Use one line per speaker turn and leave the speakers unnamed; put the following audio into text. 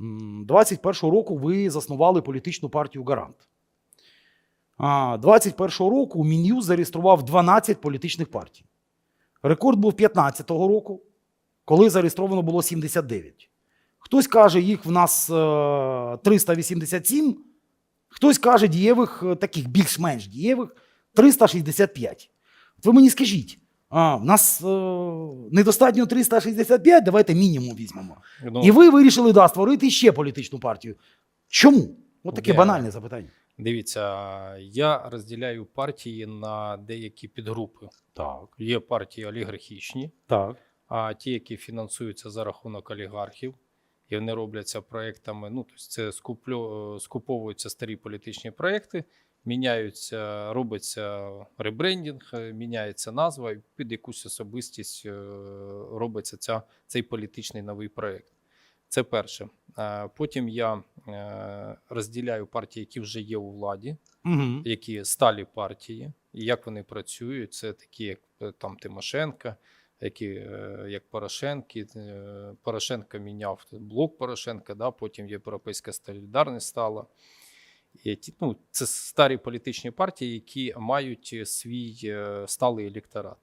М, 21-го року ви заснували політичну партію Гарант. 21-го року Мін'юз зареєстрував 12 політичних партій. Рекорд був 15-го року, коли зареєстровано було 79. Хтось каже, їх в нас е, 387, хтось каже, дієвих, е, таких більш-менш дієвих 365. От ви мені скажіть, а, в нас е, недостатньо 365, давайте мінімум візьмемо.
Ну,
І ви вирішили да, створити ще політичну партію. Чому? От таке
Я-
банальне запитання.
Дивіться, я розділяю партії на деякі підгрупи.
Так,
Є партії олігархічні,
так.
а ті, які фінансуються за рахунок олігархів, і вони робляться проектами. Ну, тобто це скуплю, е, скуповуються старі політичні проекти, міняються, робиться ребрендінг, е, міняється назва, і під якусь особистість е, робиться ця, цей політичний новий проект. Це перше. Е, Потім я розділяю партії, які вже є у владі,
Угу.
які сталі партії, і як вони працюють. Це такі, як там Тимошенка, які як Порошенки. Порошенко міняв блок Порошенка, да, потім Європейська солідарність стала. Ну, це старі політичні партії, які мають свій е, сталий електорат.